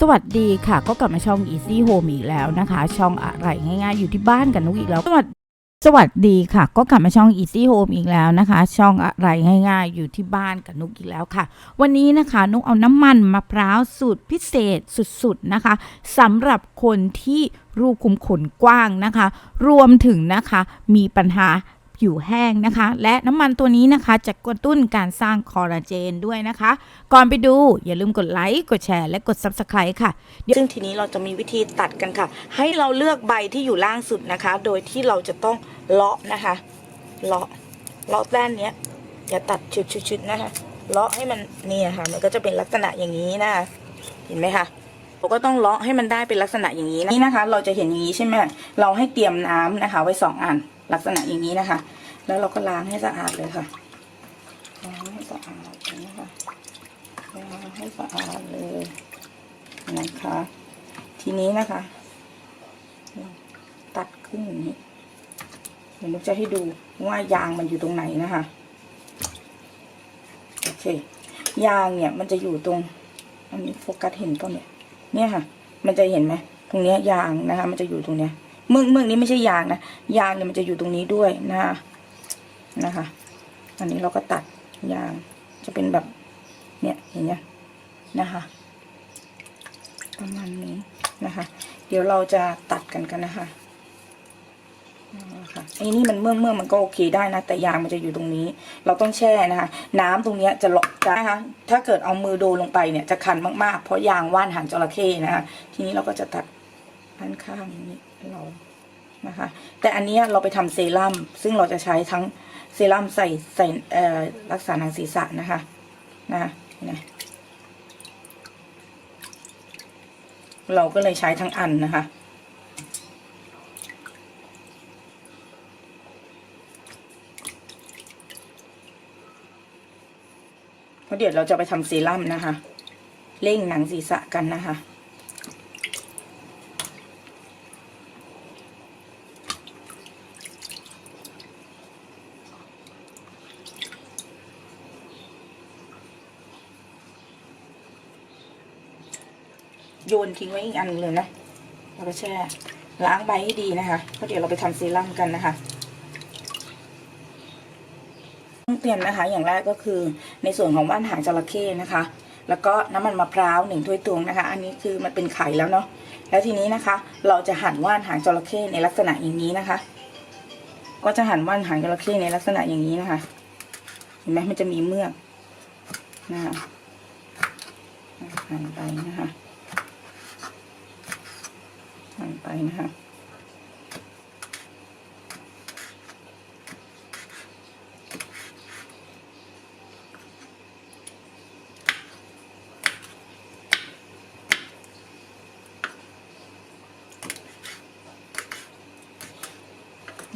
สวัสดีค่ะ ก็กลับมาช่อง Easy Home อีกแล้วนะคะ ช่องอะไรง่ายๆอยู่ที่บ้านกันนุกอีกแล้วสวัสสวัสดีค่ะ ก็กลับมาช่อง Easy Home อีกแล้วนะคะ ช่องอะไรง่ายๆอยู่ที่บ้านกับนุกอีกแล้วค่ะ วันนี้นะคะนุกเอาน้ำมันมะพร้าวสูตรพิเศษสุดๆนะคะสำหรับคนที่รูขุมขนกว้างนะคะ รวมถึงนะคะมีปัญหา ผิวแห้งนะคะ และน้ำมันตัวนี้นะคะจะกระตุ้นการสร้างคอลลาเจนด้วยนะคะ ก่อนไปดูอย่าลืมกดไลค์กดแชร์และกด Subscribe ค่ะ ซึ่งทีนี้เราจะมีวิธีตัดกันค่ะ ให้เราเลือกใบที่อยู่ล่างสุดนะคะ โดยที่เราจะต้องเลาะนะคะ เลาะเลาะด้านนี้อย่าตัดชุดๆนะคะเลาะให้มันเนี่ยค่ะ มันก็จะเป็นลักษณะอย่างนี้นะคะเห็นไหมคะเราก็ต้องเลาะให้มันได้เป็นลักษณะอย่างนี้นะนี่นะคะ เราจะเห็นอย่างนี้ใช่ไหมเราให้เตรียมน้ำนะคะ ไว้สองอัน ลักษณะอย่างนี้นะคะ แล้วเราก็ล้างให้สะอาดเลยค่ะล้างให้สะอาดเลยนะคะล้างให้สะอาดเลยนะคะ ทีนี้นะคะตัดขึ้นอย่างนี้เดี๋ยวนุกจะให้ดูว่ายางมันอยู่ตรงไหนนะคะโอเคยางเนี่ยมันจะอยู่ตรงอันนี้โฟกัสเห็นป่ะเนี่ย เนี่ยค่ะ มันจะเห็นไหมตรงเนี้ยยางนะคะ มันจะอยู่ตรงเนี้ย เมือกเมือกนี้ไม่ใช่ยางนะยางเนี่ยมันจะอยู่ตรงนี้ด้วยนะคะนะคะ อันนี้เราก็ตัดยางจะเป็นแบบเนี่ยเห็นไหมนะคะประมาณนี้นะคะ เดี๋ยวเราจะตัดกันกันนะคะนะคะไอ้นี่มันเมื่องเมื่องมันก็โอเคได้นะ แต่ยางมันจะอยู่ตรงนี้ เราต้องแช่นะคะ น้ำตรงเนี้ยจะหลอกนะคะถ้าเกิดเอามือโดนลงไปเนี่ยจะคันมากๆ เพราะยางว่านหางจระเข้นะคะทีนี้เราก็จะตัด ด้านข้างนี้เรานะคะ แต่อันนี้เราไปทำเซรั่มซึ่งเราจะใช้ทั้งเซรั่มใส่ใส่เอ่อรักษาหนังศีรษะนะคะนะคะเนไหมเราก็เลยใช้ทั้งอันนะคะ เพราะเดี๋ยวเราจะไปทำเซรั่มนะคะ เร่งหนังศีรษะกันนะคะ โยนทิ้งไว้อีกอันเลยนะแล้วก็แช่ล้างใบให้ดีนะคะเพราะเดี๋ยวเราไปทำเซรั่มกันนะคะต้องเตรียมนะคะ อย่างแรกก็คือในส่วนของว่านหางจระเข้นะคะ แล้วก็น้ำมันมะพร้าวหนึ่งถ้วยตวงนะคะ อันนี้คือมันเป็นไข่แล้วเนาะแล้วทีนี้นะคะ เราจะหั่นว่านหางจระเข้ในลักษณะอย่างนี้นะคะ ก็จะหั่นว่านหางจระเข้ในลักษณะอย่างนี้นะคะเห็นไหมมันจะมีเมือกนะคะหั่นไปนะคะ หั่นไปนะคะ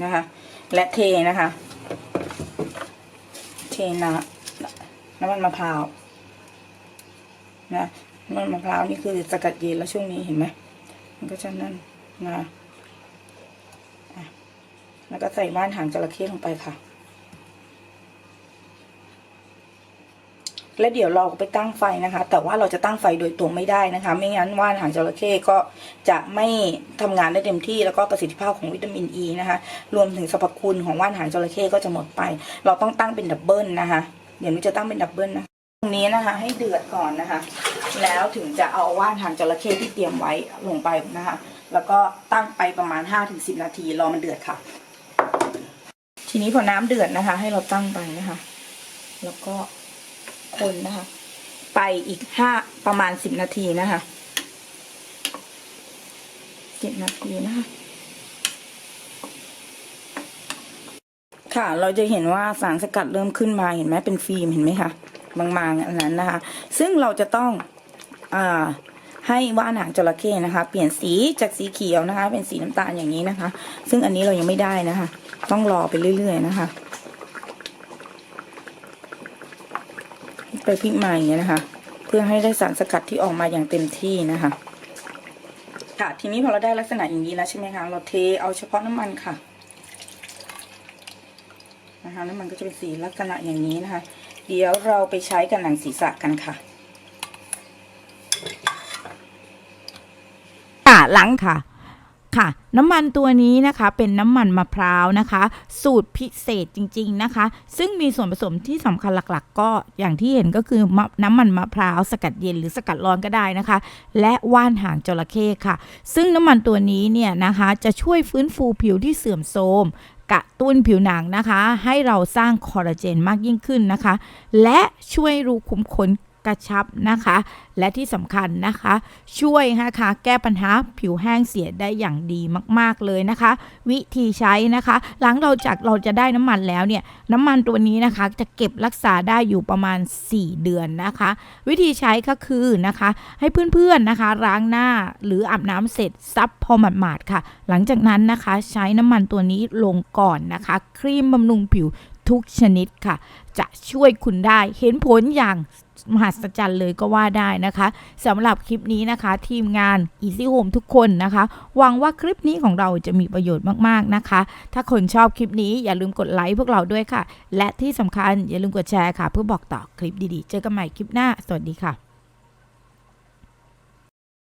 นะคะ และเทนะคะ เทน้ำน้ำมันมะพร้าวนะน้ำมันมะพร้าวนี่คือสกัดเย็นแล้วช่วงนี้เห็นไหม มันก็จะนั่นนะแล้วก็ใส่ว่านหางจระเข้ลงไปค่ะ และเดี๋ยวเราไปตั้งไฟนะคะ แต่ว่าเราจะตั้งไฟโดยตรงไม่ได้นะคะ ไม่งั้นว่านหางจระเข้ก็จะไม่ทำงานได้เต็มที่แล้วก็ประสิทธิภาพของวิตามินอ e ีนะคะ รวมถึงสรรพคุณของว่านหางจระเข้ก็จะหมดไป เราต้องตั้งเป็นดับเบิลนะคะ เดี๋ยวนี้จะตั้งเป็นดับเบิลนะ ตรงนี้นะคะให้เดือดก่อนนะคะ แล้วถึงจะเอาว่านหางจระเข้ที่เตรียมไว้ลงไปนะคะ แล้วก็ตั้งไปประมาณ 5-10 นาทีรอมันเดือดค่ะ ทีนี้พอน้ำเดือดนะคะ ให้เราตั้งไปนะคะ แล้วก็คนนะคะ ไปอีกห้าประมาณสิบนาทีนะคะสิบนาทีนะคะค่ะเราจะเห็นว่าสารสกัดเริ่มขึ้นมาเห็นไหมเป็นฟิล์มเห็นไหมคะ บางๆอันนั้นนะคะ ซึ่งเราจะต้องอให้ว่านหางจระเข้นะคะ เปลี่ยนสีจากสีเขียวนะคะ เป็นสีน้ำตาลอย่างนี้นะคะ ซึ่งอันนี้เรายังไม่ได้นะคะ ต้องรอไปเรื่อย ๆ นะคะไปพลิกมาอย่างเงี้ยนะคะ เพื่อให้ได้สารสกัดที่ออกมาอย่างเต็มที่นะคะค่ะทีนี้พอเราได้ลักษณะอย่างนี้แล้วใช่ไหมคะเราเทเอาเฉพาะน้ำมันค่ะ นะคะน้ำมันก็จะเป็นสีลักษณะอย่างนี้นะคะ เดี๋ยวเราไปใช้กับหนังศีรษะกันค่ะค่ะหลังค่ะค่ะน้ำมันตัวนี้นะคะเป็นน้ำมันมะพร้าวนะคะ สูตรพิเศษจริง ๆนะคะ ซึ่งมีส่วนผสมที่สำคัญหลักๆ ก็อย่างที่เห็นก็คือน้ำมันมะพร้าวสกัดเย็นหรือสกัดร้อนก็ได้นะคะ และว่านหางจระเข้ค่ะ ซึ่งน้ำมันตัวนี้เนี่ยนะคะจะช่วยฟื้นฟูผิวที่เสื่อมโทรม กระตุ้นผิวหนังนะคะ ให้เราสร้างคอลลาเจนมากยิ่งขึ้นนะคะ และช่วยรูขุมขน กระชับนะคะ และที่สำคัญนะคะ ช่วยนะคะแก้ปัญหาผิวแห้งเสียได้อย่างดีมาก ๆ เลยนะคะ วิธีใช้นะคะ หลังเราจากเราจะได้น้ำมันแล้วเนี่ยน้ำมันตัวนี้นะคะจะเก็บรักษาได้อยู่ประมาณ 4 เดือนนะคะ วิธีใช้ก็คือนะคะ ให้เพื่อนๆนะคะล้างหน้าหรืออาบน้ำเสร็จซับพอหมาดๆค่ะ หลังจากนั้นนะคะใช้น้ำมันตัวนี้ลงก่อนนะคะ ครีมบำรุงผิว ทุกชนิดค่ะ จะช่วยคุณได้เห็นผลอย่างมหัศจรรย์เลยก็ว่าได้นะคะสำหรับคลิปนี้นะคะ ทีมงาน Easy Home ทุกคนนะคะหวังว่าคลิปนี้ของเราจะมีประโยชน์มากๆนะคะ ถ้าคนชอบคลิปนี้อย่าลืมกดไลค์พวกเราด้วยค่ะ และที่สำคัญอย่าลืมกดแชร์ค่ะ เพื่อบอกต่อคลิปดีๆ เจอกันใหม่คลิปหน้า สวัสดีค่ะ